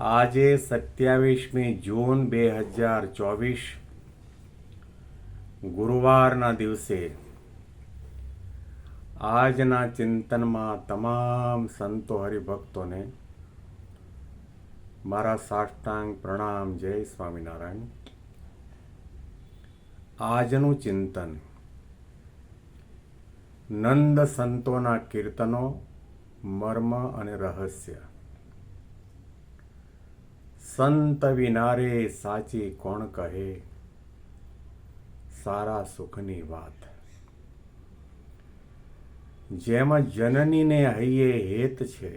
આજે સત્યાવીસમી જૂન બે હજાર ચોવીસ, ગુરુવારના દિવસે આજના ચિંતનમાં તમામ સંતો હરિભક્તોને મારા સાષ્ટાંગ પ્રણામ, જય સ્વામિનારાયણ. આજનું ચિંતન નંદ સંતોના કીર્તનો, મર્મ અને રહસ્ય. સંત વિનારે સાચી કોણ કહે? સારા સુખની વાત. જેમ જનનીને હૈયે હેત છે,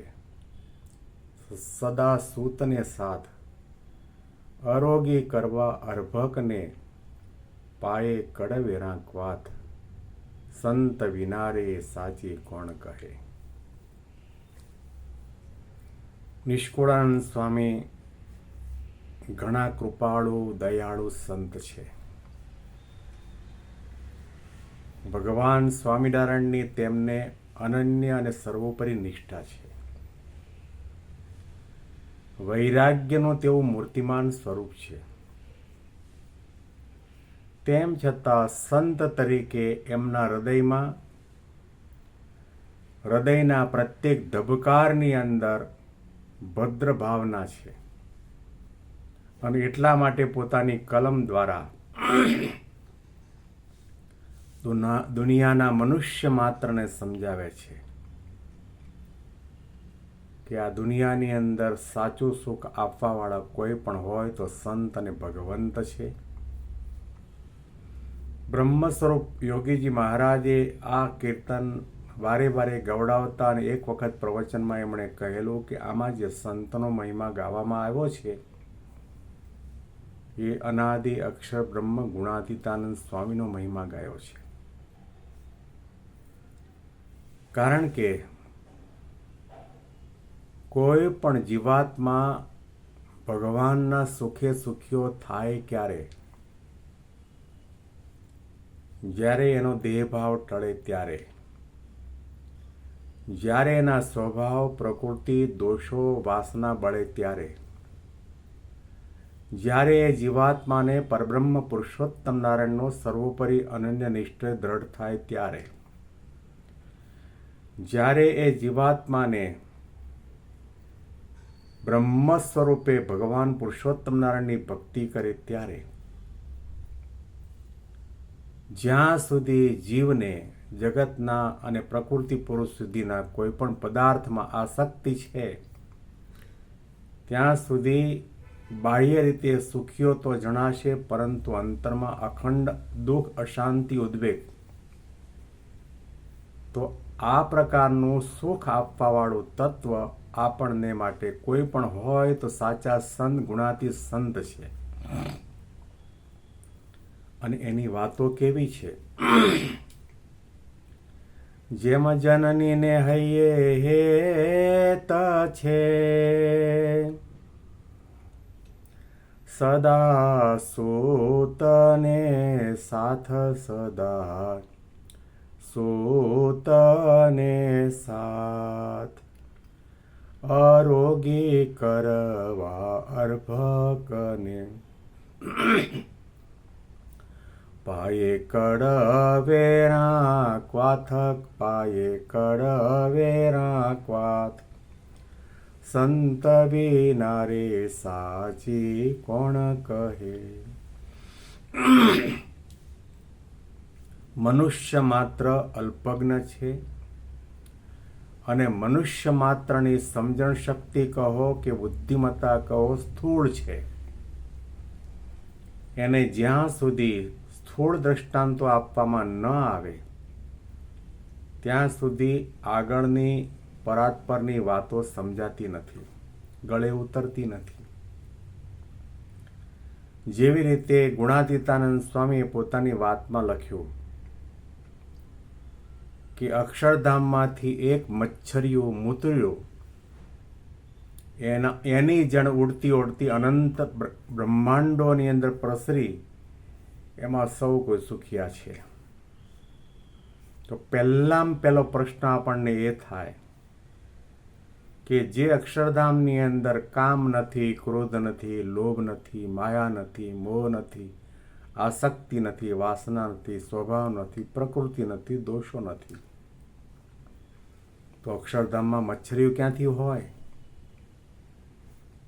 સદા સૂતને સાથ. અરોગી કરવા અર્ભકને પાયે કડવેરા વાત સંત વિનારે સાચી કોણ કહે? નિષ્કુળાનંદ સ્વામી ઘણા કૃપાળુ, દયાળુ સંત છે. ભગવાન સ્વામિનારાયણની તેમને અનન્ય અને સર્વોપરી નિષ્ઠા છે. વૈરાગ્યનું તેવું મૂર્તિમાન સ્વરૂપ છે. તેમ છતાં સંત તરીકે એમના હૃદયમાં, હૃદયના પ્રત્યેક ધબકારની અંદર ભદ્ર ભાવના છે. અને એટલા માટે પોતાની કલમ દ્વારા દુના- દુનિયાના મનુષ્ય માત્રને સમજાવે છે કે આ દુનિયાની અંદર સાચું સુખ આપવાવાળા કોઈ પણ હોય તો સંત અને ભગવંત છે. બ્રહ્મ સ્વરૂપ યોગીજી મહારાજે આ કીર્તન વારે વારે ગવડાવતા અને એક વખત પ્રવચનમાં એમણે કહેલું કે આમાં જે સંતનો મહિમા ગાવામાં આવ્યો છે એ અનાદિ, અક્ષર, બ્રહ્મ, ગુણાતીતાનંદ સ્વામીનો મહિમા ગાયો છે. કારણ કે કોઈ પણ જીવાત્મા ભગવાનના સુખે સુખીઓ થાય ક્યારે? જ્યારે એનો દેહભાવ ટળે ત્યારે. જ્યારે એના સ્વભાવ, પ્રકૃતિ, દોષો, વાસના બળે ત્યારે. જ્યારે એ જીવાત્માને પરબ્રહ્મ પુરુષોત્તમ નારાયણનો સર્વોપરી અનન્ય નિષ્ઠ દ્રઢ થાય ત્યારે. જ્યારે એ જીવાત્માને બ્રહ્મ સ્વરૂપે ભગવાન પુરુષોત્તમ નારાયણની ભક્તિ કરે ત્યારે, જ્યાં સુધી જીવને જગતના અને પ્રકૃતિ પુરુષ સુધીના કોઈ પણ પદાર્થમાં આસક્તિ છે, ત્યાં સુધી બાહ્ય રીતે સુખીઓ તો જણાશે, પરંતુ અંતરમાં અખંડ દુઃખ, અશાંતિ, ઉદ્વેગ. તો આ પ્રકારનું સુખ આપવાવાળું તત્વ આપણને માટે કોઈ પણ હોય તો સાચા સંત ગુણાતી સંત છે. અને એની વાતો કેવી છે? જેમ જનનીને હૈયે હેત છે. સદા સૂતને સાથ સદા સૂતને સાથ આરોગી કરવા અર્ભકને પાયે કડવેરા ક્વાથક પાયે કડવેરા ક્વાથ સંત વિના રે સાચી કોણ કહે? મનુષ્ય માત્ર અલ્પજ્ઞ છે અને મનુષ્ય માત્રની સમજણ શક્તિ કહો કે બુદ્ધિમત્તા કહો સ્થૂળ છે. એને જ્યાં સુધી સ્થૂળ દ્રષ્ટાંતો આપવામાં ન આવે, ત્યાં સુધી આગળની પરાત્પરની વાતો સમજાતી નથી, ગળે ઉતરતી નથી. જેવી રીતે ગુણાતીતાનંદ સ્વામીએ પોતાની વાતમાં લખ્યું કે અક્ષરધામમાંથી એક મચ્છરિયું મૂતર્યું, એના, એની જણ ઉડતી ઉડતી અનંત બ્રહ્માંડોની અંદર પ્રસરી, એમાં સૌ કોઈ સુખિયા છે. તો પહેલામાં પહેલો પ્રશ્ન આપણને એ થાય કે જે અક્ષરધામની અંદર કામ નથી, ક્રોધ નથી, લોભ નથી, માયા નથી, મોહ નથી, આસક્તિ નથી, વાસના નથી, સ્વભાવ નથી, પ્રકૃતિ નથી, દોષો નથી. તો અક્ષરધામમાં મચ્છરીઓ ક્યાંથી હોય?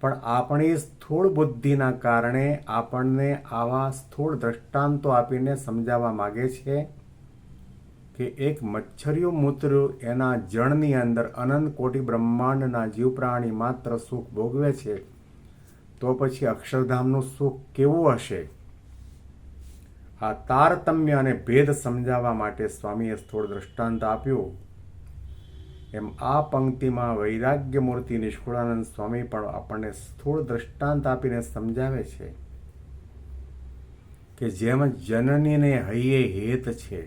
પણ આપણી સ્થૂળ બુદ્ધિના કારણે આપણને આવા સ્થૂળ દ્રષ્ટાંતો આપીને સમજાવવા માગે છે કે એક મચ્છરિયું મૂત્ર એના જળની અંદર અનંત કોટી બ્રહ્માંડના જીવ પ્રાણી માત્ર સુખ ભોગવે છે, તો પછી અક્ષરધામનું સુખ કેવું હશે? આ તારતમ્ય અને ભેદ સમજાવવા માટે સ્વામીએ સ્થૂળ દ્રષ્ટાંત આપ્યું. એમ આ પંક્તિમાં વૈરાગ્ય મૂર્તિ નિષ્કુળાનંદ સ્વામી પણ આપણને સ્થૂળ દ્રષ્ટાંત આપીને સમજાવે છે કે જેમ જનનીને હૈયે હેત છે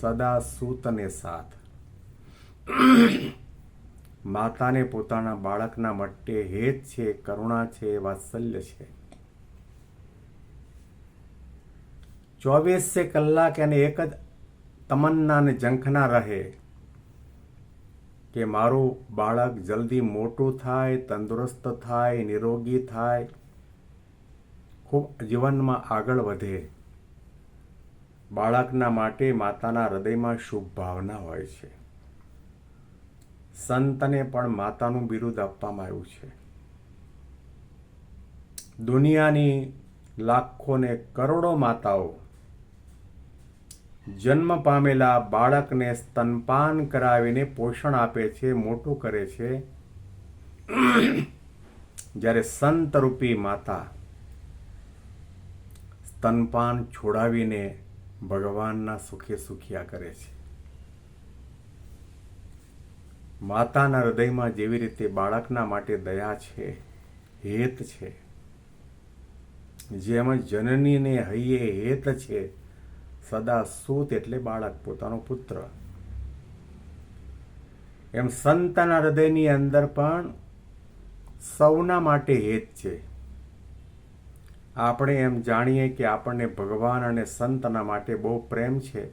સદા સૂતને સાથ. માતાને પોતાના બાળકના મટ્ટે હેત છે, કરુણા છે, વાત્સલ્ય છે. ચોવીસે કલાક એને એક જ તમન્નાને ઝંખના રહે કે મારું બાળક જલ્દી મોટું થાય, તંદુરસ્ત થાય, નિરોગી થાય, ખૂબ જીવનમાં આગળ વધે. બાળકના માટે માતાના હૃદયમાં શુભ ભાવના હોય છે. સંતને પણ માતાનું બિરુદ આપવામાં આવ્યું છે. દુનિયાની લાખો ને કરોડો માતાઓ જન્મ પામેલા બાળકને સ્તનપાન કરાવીને પોષણ આપે છે, મોટું કરે છે. જ્યારે સંત રૂપી માતા સ્તનપાન છોડાવીને ભગવાનના સુખે સુખિયા કરે છે. માતાના હૃદયમાં જેવી રીતે બાળકના માટે દયા છે, હેત છે, જેમ જનનીને હૈયે હેત છે, સદા સૂત એટલે બાળક, પોતાનો પુત્ર. એમ સંતના હૃદયની અંદર પણ સૌના માટે હેત છે. આપણે એમ જાણીએ કે આપણને ભગવાન અને સંતના માટે બહુ પ્રેમ છે.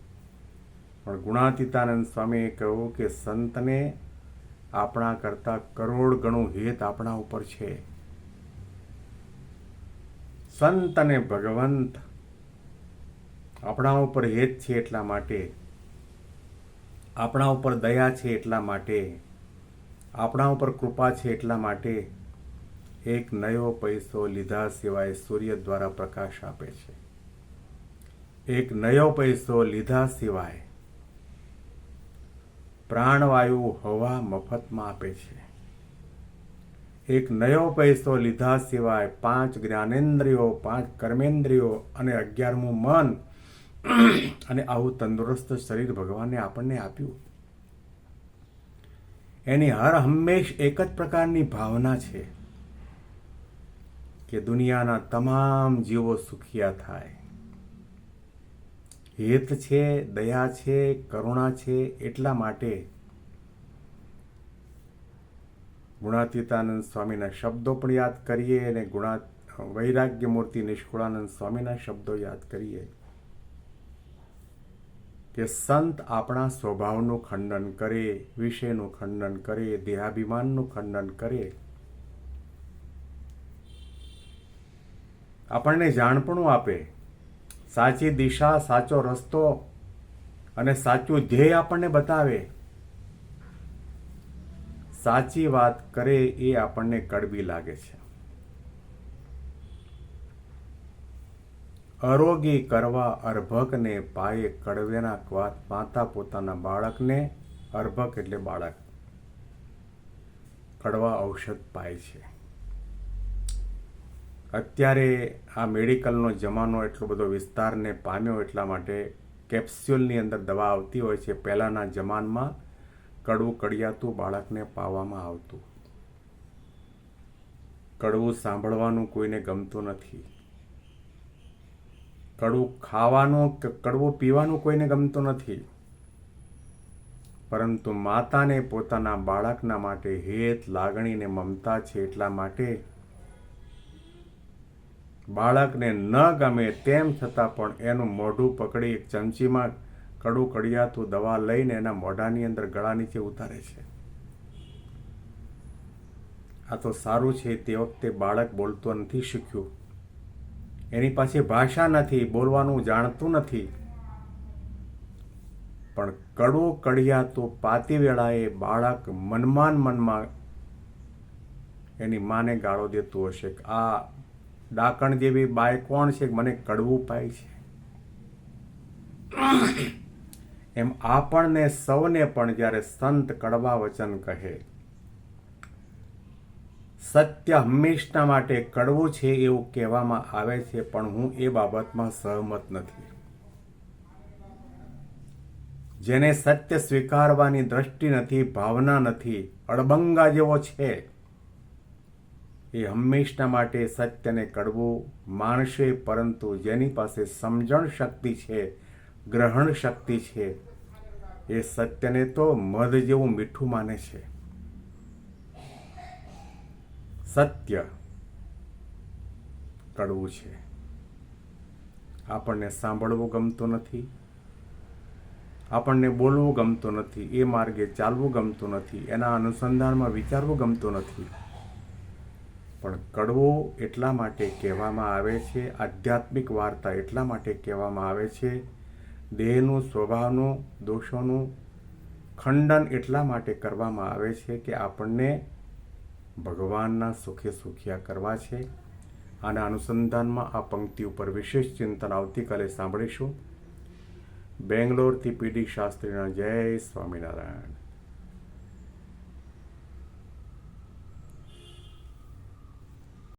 પણ ગુણાતીતાનંદ સ્વામીએ કહ્યું કે સંતને આપણા કરતાં કરોડ ગણું હેત આપણા ઉપર છે. સંત અને ભગવંત આપણા ઉપર હેત છે એટલા માટે, આપણા ઉપર દયા છે એટલા માટે, આપણા ઉપર કૃપા છે એટલા માટે એક નયો પૈસો લીધા સિવાય સૂર્ય દ્વારા પ્રકાશ આપે છે. એક નયો પૈસો લીધા સિવાય પ્રાણવાયુ હવા મફતમાં આપે છે. એક નયો પૈસો લીધા સિવાય પાંચ જ્ઞાનેન્દ્રિયો, પાંચ કર્મેન્દ્રિયો અને અગિયારમું મન અને આવું તંદુરસ્ત શરીર ભગવાને આપણને આપ્યું. એની હર હંમેશ એક જ પ્રકારની ભાવના છે. કે દુનિયાના તમામ જીવો સુખિયા થાય. હેત છે, દયા છે, કરુણા છે, એટલા માટે ગુણાતીતાનંદ સ્વામીના શબ્દો પણ યાદ કરીએ અને ગુણા વૈરાગ્ય મૂર્તિ નિષ્કુળાનંદ સ્વામીના શબ્દો યાદ કરીએ. કે સંત આપણા સ્વભાવનું ખંડન કરે, વિષયનું ખંડન કરે, દેહાભિમાનનું ખંડન કરે આપણને જાણપણું આપે. સાચી દિશા, સાચો રસ્તો અને સાચું ધ્યેય આપણને બતાવે. સાચી વાત કરે એ આપણને કડવી લાગે છે. અરોગી કરવા અર્ભકને પાયે કડવેના ક્વાત માતા પોતાના બાળકને અર્ભક એટલે બાળક. કડવા ઔષધ પાય છે. અત્યારે આ મેડિકલનો જમાનો એટલો બધો વિસ્તારને પામ્યો એટલા માટે કેપ્સ્યુલની અંદર દવા આવતી હોય છે. પહેલાંના જમાનમાં કડવું કડિયાતું બાળકને પાવામાં આવતું. કડવું સાંભળવાનું કોઈને ગમતું નથી. કડવું ખાવાનું કે કડવું પીવાનું કોઈને ગમતું નથી. પરંતુ માતાને પોતાના બાળકના માટે હેત લાગણી ને મમતા છે એટલા માટે બાળકને ન ગમે તેમ છતાં પણ એનું મોઢું પકડી એક ચમચીમાં કડું કડિયાતું દવા લઈને એના મોઢાની અંદર ગળા નીચે ઉતારે છે. આ તો સારું છે, તે વખતે બાળક બોલતો નથી શીખ્યું. એની પાસે ભાષા નથી, બોલવાનું જાણતું નથી. પણ કડવો કડિયા તો પાતી વેળાએ બાળક મનમાં મનમાં એની માને ગાળો દેતું હશે આ ડાકણ જેવી બાય કોણ છે? મને કડવું પાય છે. એમ આપણને સૌને પણ જ્યારે સંત કડવા વચન કહે, સત્ય હંમેશના માટે કડવું છે એવું કહેવામાં આવે છે, પણ હું એ બાબતમાં સહમત નથી. જેને સત્ય સ્વીકારવાની દ્રષ્ટિ નથી, ભાવના નથી, અડબંગા જેવો છે એ હંમેશના માટે સત્યને કડવું માનશે પરંતુ જેની પાસે સમજણ શક્તિ છે, ગ્રહણ શક્તિ છે, એ સત્યને તો મધ જેવું મીઠું માને છે. સત્ય કડવું છે. આપણને સાંભળવું ગમતું નથી. આપણને બોલવું ગમતું નથી. એ માર્ગે ચાલવું ગમતું નથી. એના અનુસંધાનમાં વિચારવું ગમતું નથી. પણ કડવો એટલા માટે કહેવામાં આવે છે, આધ્યાત્મિક વાર્તા એટલા માટે કહેવામાં આવે છે, દેહનું, સ્વભાવનો, દોષોનું ખંડન એટલા માટે કરવામાં આવે છે કે આપણને ભગવાનના સુખે સુખિયા કરવા છે. આના અનુસંધાનમાં આ પંક્તિ ઉપર વિશેષ ચિંતન આવતીકાલે સાંભળીશું. બેંગ્લોરથી પીડી શાસ્ત્રીના જય સ્વામિનારાયણ.